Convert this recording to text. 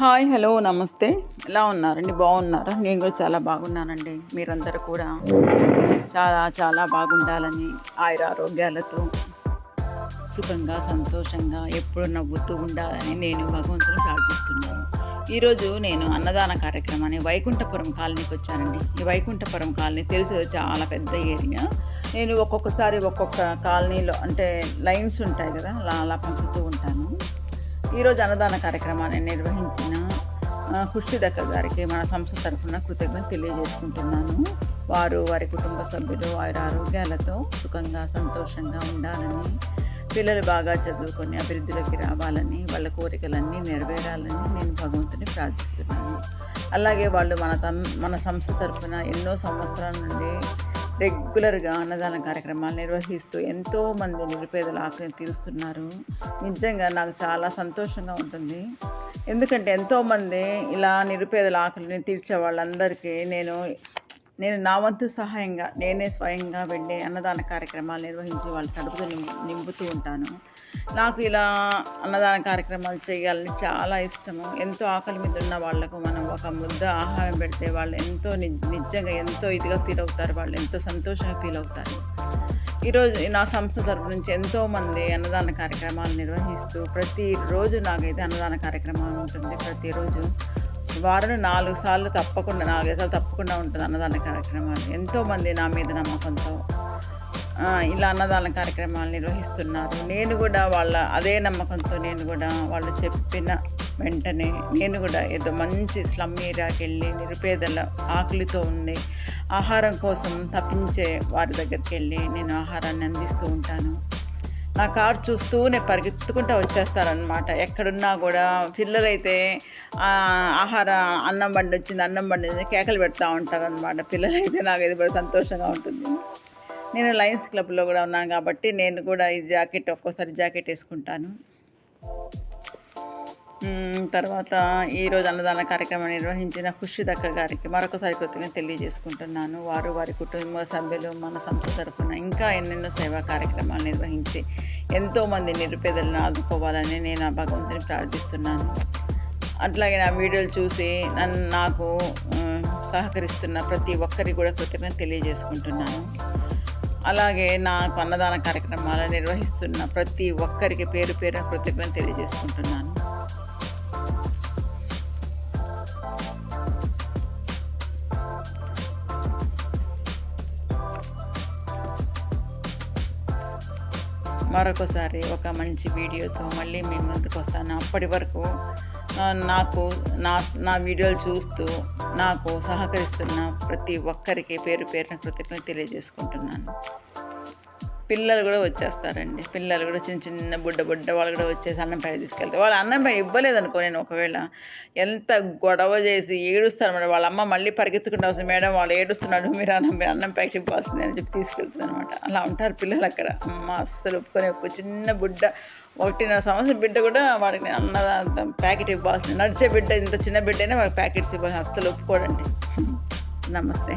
Hi hello నమస్తే. ఎలా ఉన్నారండి? బాగున్నారా? నేను కూడా చాలా బాగున్నానండి. మీరందరూ కూడా చాలా చాలా బాగుండాలని ఆయుర ఆరోగ్యాలతో సుఖంగా సంతోషంగా ఎప్పుడు నవ్వుతూ ఉండాలని నేను భగవంతుని ప్రార్థిస్తున్నాను. ఈరోజు నేను అన్నదాన కార్యక్రమాన్ని వైకుంఠపురం కాలనీకి వచ్చానండి. ఈ వైకుంఠపురం కాలనీ తెలుసు చాలా పెద్ద ఏరియా. నేను ఒక్కొక్కసారి ఒక్కొక్క కాలనీలో అంటే లైన్స్ ఉంటాయి కదా అలా అలా పంచుతూ ఉంటాను. ఈరోజు అన్నదాన కార్యక్రమాన్ని నిర్వహించిన ఆ, దగ్గర గారికి మన సంస్థ తరఫున కృతజ్ఞత తెలియజేసుకుంటున్నాను. వారు వారి కుటుంబ సభ్యులు వారి ఆరోగ్యాలతో సుఖంగా సంతోషంగా ఉండాలని పిల్లలు బాగా చదువుకొని అభివృద్ధిలోకి రావాలని వాళ్ళ కోరికలన్నీ నెరవేరాలని నేను భగవంతుని ప్రార్థిస్తున్నాను. అలాగే వాళ్ళు మన తమ్ మన సంస్థ తరఫున ఎన్నో సంవత్సరాల నుండి రెగ్యులర్గా అన్నదాన కార్యక్రమాలు నిర్వహిస్తూ ఎంతోమంది నిరుపేదల ఆకలిని తీరుస్తున్నారు. నిజంగా నాకు చాలా సంతోషంగా ఉంటుంది. ఎందుకంటే ఎంతోమంది ఇలా నిరుపేదల ఆకలిని తీర్చే వాళ్ళందరికీ నేను నేను నా వంతు సహాయంగా నేనే స్వయంగా వెళ్ళి అన్నదాన కార్యక్రమాలు నిర్వహించి వాళ్ళ కడుపు నింపు నింపుతూ ఉంటాను. నాకు ఇలా అన్నదాన కార్యక్రమాలు చేయాలని చాలా ఇష్టము. ఎంతో ఆకలి మీద ఉన్న వాళ్ళకు మనం ఒక ముద్ద ఆహారం పెడితే వాళ్ళు ఎంతో నిజంగా ఎంతో ఇదిగా ఫీల్ అవుతారు. వాళ్ళు ఎంతో సంతోషంగా ఫీల్ అవుతారు. ఈరోజు నా సంస్థ తరపు నుంచి ఎంతోమంది అన్నదాన కార్యక్రమాలు నిర్వహిస్తూ ప్రతిరోజు నాకైతే అన్నదాన కార్యక్రమాలు ఉంటుంది. ప్రతిరోజు వారం నాలుగు సార్లు తప్పకుండా నాలుగైదు సార్లు తప్పకుండా ఉంటుంది అన్నదాన కార్యక్రమాలు. ఎంతోమంది నా మీద నమ్మకంతో ఇలా అన్నదాన కార్యక్రమాలు నిర్వహిస్తున్నారు. నేను కూడా వాళ్ళ అదే నమ్మకంతో నేను కూడా వాళ్ళు చెప్పిన వెంటనే నేను కూడా ఏదో మంచి స్లమ్ ఏరియాకి వెళ్ళి నిరుపేదల ఆకలితో ఉండి ఆహారం కోసం తప్పించే వారి దగ్గరికి వెళ్ళి నేను ఆహారాన్ని అందిస్తూ ఉంటాను. నా కార్ చూస్తూనే పరిగెత్తుకుంటూ వచ్చేస్తారనమాట ఎక్కడున్నా కూడా పిల్లలైతే ఆహార అన్నం బండి వచ్చింది అన్నం బండి వచ్చింది కేకలు పెడతా ఉంటారనమాట పిల్లలైతే నాకు ఇది కూడా సంతోషంగా ఉంటుంది. నేను లయన్స్ క్లబ్లో కూడా ఉన్నాను కాబట్టి నేను కూడా ఈ జాకెట్ ఒక్కోసారి జాకెట్ వేసుకుంటాను. తర్వాత ఈరోజు అన్నదాన కార్యక్రమం నిర్వహించిన ఖుషిదక్క గారికి మరొకసారి కృతజ్ఞత తెలియజేసుకుంటున్నాను. వారు వారి కుటుంబ సభ్యులు మన సంస్థ తరఫున ఇంకా ఎన్నెన్నో సేవా కార్యక్రమాలు నిర్వహించి ఎంతోమంది నిరుపేదలను ఆదుకోవాలని నేను ఆ భగవంతుని ప్రార్థిస్తున్నాను. అట్లాగే నా వీడియోలు చూసి నన్ను నాకు సహకరిస్తున్న ప్రతి ఒక్కరికి కూడా కృతజ్ఞత తెలియజేసుకుంటున్నాను. అలాగే నాకు అన్నదాన కార్యక్రమాలు నిర్వహిస్తున్న ప్రతి ఒక్కరికి పేరు పేరు కృతజ్ఞత తెలియజేసుకుంటున్నాను. మరొకసారి ఒక మంచి వీడియోతో మళ్ళీ మీ ముందుకు వస్తాను. అప్పటి వరకు నాకు నా నా వీడియోలు చూస్తూ నాకు సహకరిస్తున్న ప్రతి ఒక్కరికి పేరు పేరున కృతజ్ఞత తెలియజేసుకుంటున్నాను. పిల్లలు కూడా వచ్చేస్తారండి. పిల్లలు కూడా చిన్న చిన్న బుడ్డ బుడ్డ వాళ్ళు కూడా వచ్చేసి అన్నం పైన తీసుకెళ్తారు వాళ్ళు అన్నం పైన ఇవ్వలేదనుకో నేను ఒకవేళ ఎంత గొడవ చేసి ఏడుస్తారు మేడం వాళ్ళ అమ్మ మళ్ళీ పరిగెత్తుకుంటా వస్తుంది మేడం వాళ్ళు ఏడుస్తున్నాడు మీరు అన్నం మీరు అన్నం ప్యాకెట్ ఇవ్వాల్సింది అని చెప్పి తీసుకెళ్తుంది అనమాట అలా ఉంటారు పిల్లలు అక్కడ. అమ్మ అస్సలు ఒప్పుకొని ఒప్పు చిన్న బుడ్డ ఒకటిన్నర సంవత్సరం బిడ్డ కూడా వాడికి అన్న ప్యాకెట్ ఇవ్వాల్సింది. నడిచే బిడ్డ ఇంత చిన్న బిడ్డ అయినా వాడికి ప్యాకెట్స్ ఇవ్వాలి అస్సలు ఒప్పుకోడండి. నమస్తే.